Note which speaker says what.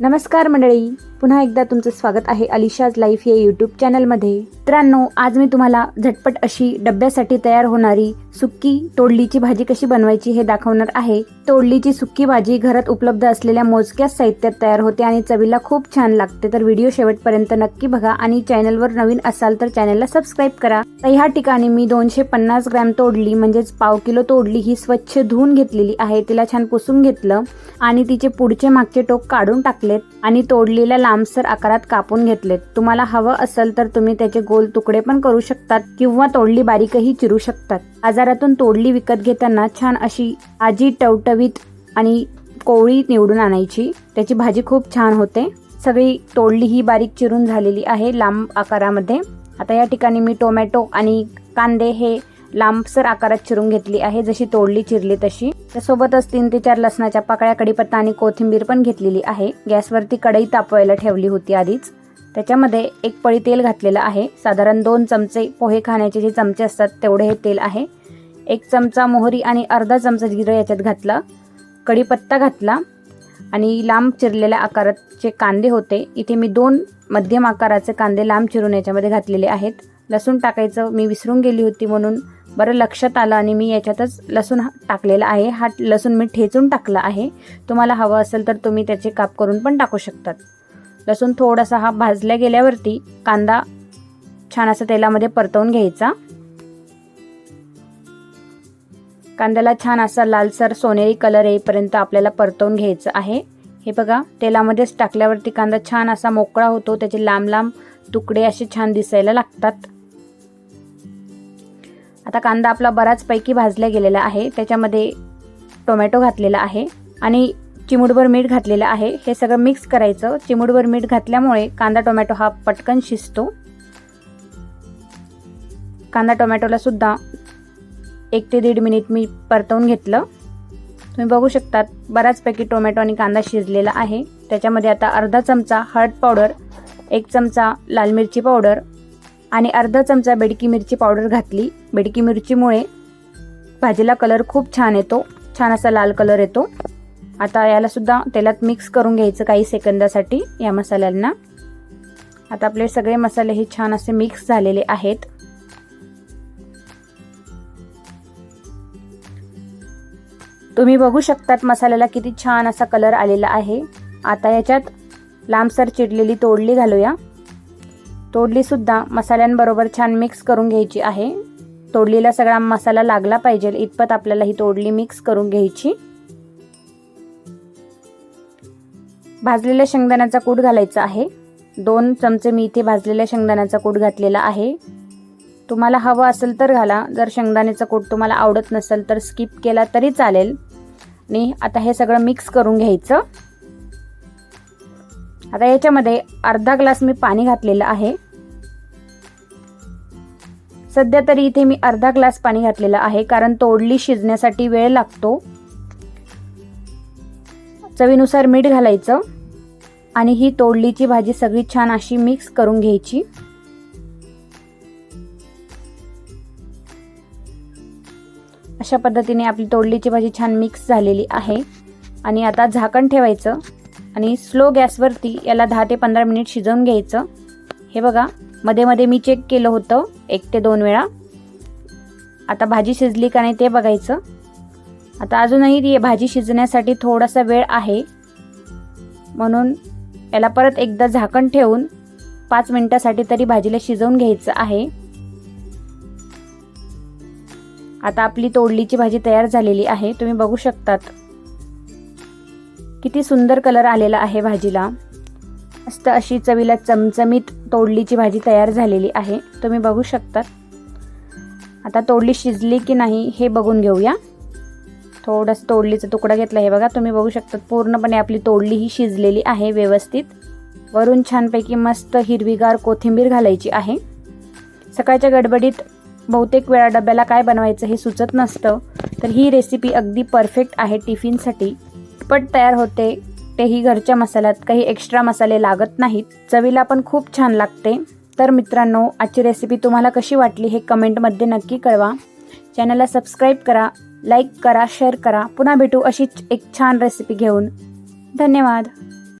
Speaker 1: नमस्कार मंडळी पुन्हा एकदा तुमचं स्वागत आहे अलिशाज लाईफ या यूट्यूब चॅनलमध्ये मित्रांनो आज मी तुम्हाला झटपट अशी डब्यासाठी तयार होणारी सुक्की तोडलीची भाजी कशी बनवायची हे दाखवणार आहे. तोडलीची सुक्की भाजी घरात उपलब्ध असलेल्या मोजक्याच साहित्यात तयार होते आणि चवीला खूप छान लागते. तर व्हिडिओ शेवटपर्यंत नक्की बघा आणि चॅनलवर नवीन असाल तर चॅनलला सबस्क्राईब करा. तर ह्या ठिकाणी मी दोनशे पन्नास ग्रॅम तोडली म्हणजेच पाव किलो तोडली ही स्वच्छ धुवून घेतलेली आहे. तिला छान पुसून घेतलं आणि तिचे पुढचे मागचे टोक काढून टाकले. टाकलेत आणि तोडलेल्या लांबसर आकारात कापून घेतलेत. तुम्हाला हवं असेल तर तुम्ही त्याचे गोल तुकडे पण करू शकतात किंवा तोडली बारीकही चिरू शकतात. बाजारातून तोडली विकत घेताना छान अशी आजी टवटवीत आणि कोवळी निवडून आणायची. त्याची भाजी खूप छान होते. सगळी तोडली ही बारीक चिरून झालेली आहे लांब आकारामध्ये. आता या ठिकाणी मी टोमॅटो आणि कांदे हे लांबसर आकारात चिरून घेतली आहे. जशी तोडली चिरली तशी. त्यासोबतच तीन ते चार लसणाच्या पाकळ्या कडीपत्ता आणि कोथिंबीर पण घेतलेली आहे. गॅसवरती कढई तापवायला ठेवली होती आधीच. त्याच्यामध्ये एक पळी तेल घातलेलं आहे. साधारण दोन चमचे पोहे खाण्याचे जे चमचे असतात तेवढे हे तेल आहे. एक चमचा मोहरी आणि अर्धा चमचा जिरं याच्यात घातला. कढीपत्ता घातला. आणि लांब चिरलेल्या आकाराचे कांदे होते. इथे मी दोन मध्यम आकाराचे कांदे लांब चिरून याच्यामध्ये घातलेले आहेत. लसूण टाकायचं मी विसरून गेली होती म्हणून बरं लक्षात आलं आणि मी याच्यातच लसूण हा- टाकलेला आहे. हा लसूण मी ठेचून टाकला आहे. तुम्हाला हवं असेल तर तुम्ही त्याचे काप करून पण टाकू शकतात. लसूण थोडासा हा भाजल्या गेल्यावरती कांदा छान असा तेलामध्ये परतवून घ्यायचा. कांद्याला छान असा लालसर सोनेरी कलर येईपर्यंत आपल्याला परतवून घ्यायचं आहे. हे बघा तेलामध्येच टाकल्यावरती कांदा छान असा मोकळा होतो. त्याचे लांब लांब तुकडे असे छान दिसायला लागतात. आता कांदा आपला बराचपैकी भाजला गेलेला आहे. त्याच्यामध्ये टोमॅटो घातलेला आहे आणि चिमूटभर मीठ घातलेलं आहे. हे सगळं मिक्स करायचं. चिमूटभर मीठ घातल्यामुळे कांदा टोमॅटो हा पटकन शिजतो. कांदा टोमॅटोला सुद्धा एक ते दीड मिनिट मी परतवून घेतलं. तुम्ही बघू शकतात बऱ्याचपैकी टोमॅटो आणि कांदा शिजलेला आहे. त्याच्यामध्ये आता अर्धा चमचा हळद पावडर एक चमचा लाल मिरची पावडर आणि अर्धा चमचा बेडकी मिरची पावडर घातली. बेडकी मिरचीमुळे भाजीला कलर खूप छान येतो. छान असा लाल कलर येतो. आता याला सुद्धा तेलात मिक्स करून घ्यायचं काही सेकंदासाठी या मसाल्यांना. आता आपले सगळे मसाले हे छान असे मिक्स झालेले आहेत. तुम्ही बघू शकतात मसाल्याला किती छान असा कलर आलेला आहे. आता याच्यात लांबसर चिरलेली तोडली घालूया. तोडलीसुद्धा मसाल्यांबरोबर छान मिक्स करून घ्यायची आहे. तोडलीला सगळा मसाला लागला पाहिजे इतपत आपल्याला ही तोडली मिक्स करून घ्यायची. भाजलेल्या शेंगदाण्याचा कूट घालायचा आहे. दोन चमचे मी इथे भाजलेल्या शेंगदाण्याचा कूट घातलेला आहे. तुम्हाला हवं असेल तर घाला जर शेंगदाण्याचा कूट तुम्हाला आवडत नसेल तर स्किप केला तरी चालेल. आणि आता हे सगळं मिक्स करून घ्यायचं. आता याच्यामध्ये अर्धा ग्लास मी पाणी घातलेलं आहे. सध्या तरी इथे मी अर्धा ग्लास पाणी घातलेलं आहे कारण तोडली शिजण्यासाठी वेळ लागतो. चवीनुसार मीठ घालायचं आणि ही तोडलीची भाजी सगळी छान अशी मिक्स करून घ्यायची. अशा पद्धतीने आपली तोडलीची भाजी छान मिक्स झालेली आहे. आणि आता झाकण ठेवायचं. आणि स्लो गॅसवरती याला दहा ते पंधरा मिनिट शिजवून घ्यायचं. हे बघा मध्ये मध्ये मी चेक केलं होतं एक ते दोन वेळा. आता भाजी शिजली का नाही ते बघायचं. आता अजूनही ती भाजी शिजण्यासाठी थोडासा वेळ आहे. म्हणून याला परत एकदा झाकण ठेवून पाच मिनिटासाठी तरी भाजीला शिजवून घ्यायचं आहे. आता आपली तोडलीची भाजी तयार झालेली आहे. तुम्ही बघू शकतात. किती सुंदर कलर आलेला आहे भाजीला. मस्त अशी चवीला चमचमीत तोडलीची भाजी तयार झालेली आहे. तुम्ही बघू शकतात आता तोडली शिजली की नाही हे बघून घेऊया. थोडंसं तोडलीचा तुकडा घेतला हे बघा. तुम्ही बघू शकतात पूर्णपणे आपली तोडली ही शिजलेली आहे व्यवस्थित. वरून छानपैकी मस्त हिरवीगार कोथिंबीर घालायची आहे. सकाळच्या गडबडीत बहुतेक वेळा डब्याला काय बनवायचं हे सुचत नसतं. तर ही रेसिपी अगदी परफेक्ट आहे टिफिनसाठी. पट तयार होते. तेही घरच्या मसाल्यात काही एक्स्ट्रा मसाले लागत नाहीत. चवीला पण खूप छान लागते. तर मित्रांनो आजची रेसिपी तुम्हाला कशी वाटली हे कमेंटमध्ये नक्की कळवा. चॅनलला सबस्क्राईब करा लाईक करा शेअर करा. पुन्हा भेटू अशीच एक छान रेसिपी घेऊन. धन्यवाद.